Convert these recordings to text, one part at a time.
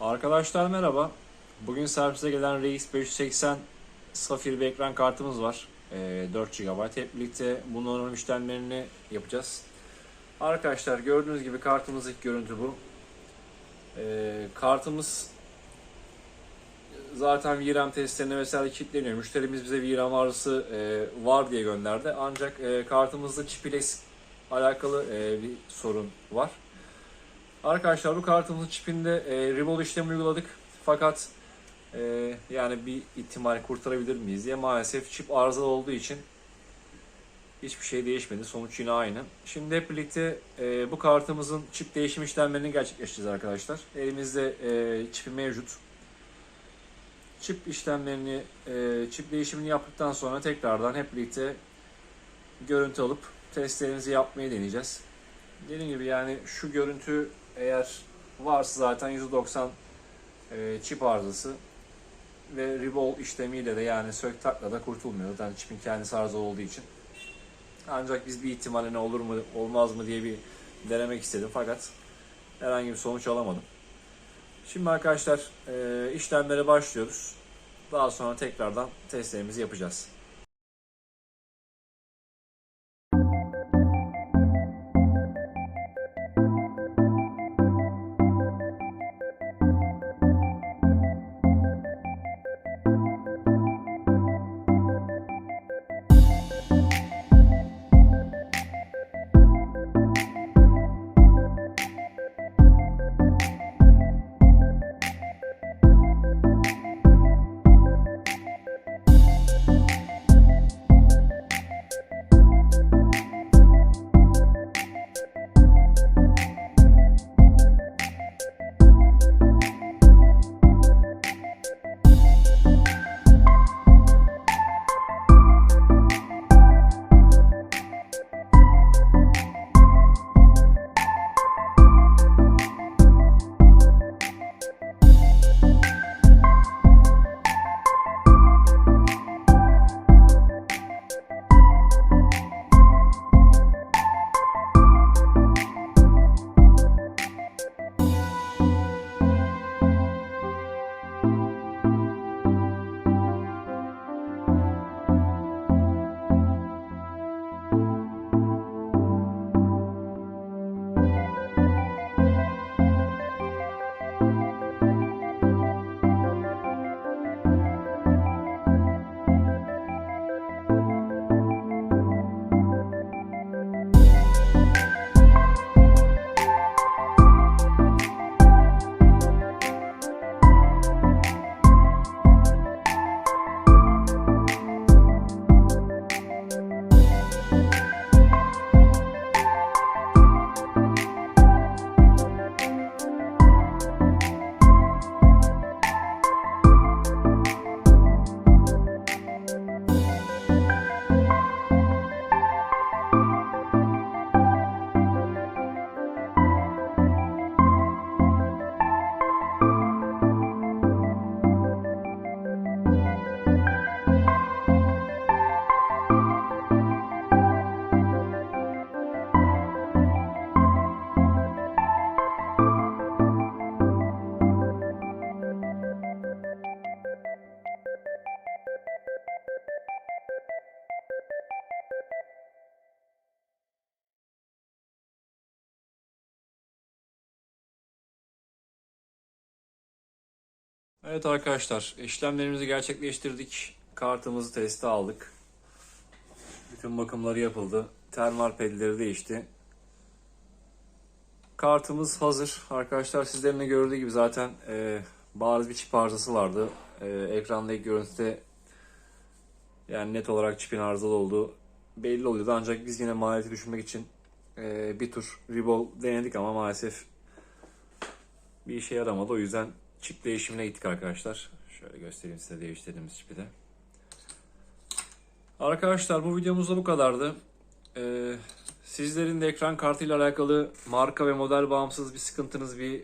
Arkadaşlar merhaba. Bugün servise gelen RX 580 Safir bir ekran kartımız var. Ee, 4 GB. Hep birlikte bunların işlemlerini yapacağız. Arkadaşlar gördüğünüz gibi kartımız ilk görüntü bu. Ee, kartımız zaten VRAM testlerine vesaire kilitleniyor. Müşterimiz bize VRAM arızası e, var diye gönderdi. Ancak e, kartımızda çip ile alakalı e, bir sorun var. Arkadaşlar bu kartımızın çipinde e, Revol işlemi uyguladık. Fakat e, yani bir ihtimal kurtarabilir miyiz diye maalesef çip arızalı olduğu için hiçbir şey değişmedi. Sonuç yine aynı. Şimdi hep birlikte e, bu kartımızın çip değişim işlemlerini gerçekleştireceğiz arkadaşlar. Elimizde e, çipi mevcut. Çip işlemlerini, e, çip değişimini yaptıktan sonra tekrardan hep birlikte görüntü alıp testlerimizi yapmayı deneyeceğiz. Dediğim gibi yani şu görüntü eğer varsa zaten %90 e, çip arızası ve Revol işlemiyle de yani sök takla da kurtulmuyor. Zaten çipin kendisi arızalı olduğu için. Ancak biz bir ihtimalle ne olur mu olmaz mı diye bir denemek istedim fakat herhangi bir sonuç alamadım. Şimdi arkadaşlar e, işlemlere başlıyoruz. Daha sonra tekrardan testlerimizi yapacağız. Evet arkadaşlar, işlemlerimizi gerçekleştirdik. Kartımızı teste aldık. Bütün bakımları yapıldı. Termal pedleri değişti. Kartımız hazır. Arkadaşlar sizlerin de gördüğü gibi zaten e, bariz bir çip arızası vardı. E, ekrandaki görüntüde yani net olarak çipin arızalı olduğu belli oluyordu. Ancak biz yine maliyeti düşürmek için e, bir tur Ribol denedik ama maalesef bir işe yaramadı. O yüzden çip değişimine gittik arkadaşlar. Şöyle göstereyim size değiştirdiğimiz çipi de. Arkadaşlar bu videomuz da bu kadardı. Ee, sizlerin de ekran kartıyla alakalı marka ve model bağımsız bir sıkıntınız, bir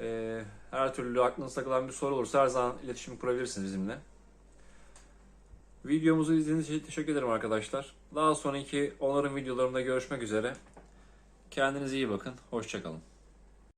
e, her türlü aklınızda takılan bir soru olursa her zaman iletişim kurabilirsiniz bizimle. Videomuzu izlediğiniz için teşekkür ederim arkadaşlar. Daha sonraki onarım videolarında görüşmek üzere. Kendinize iyi bakın. Hoşçakalın.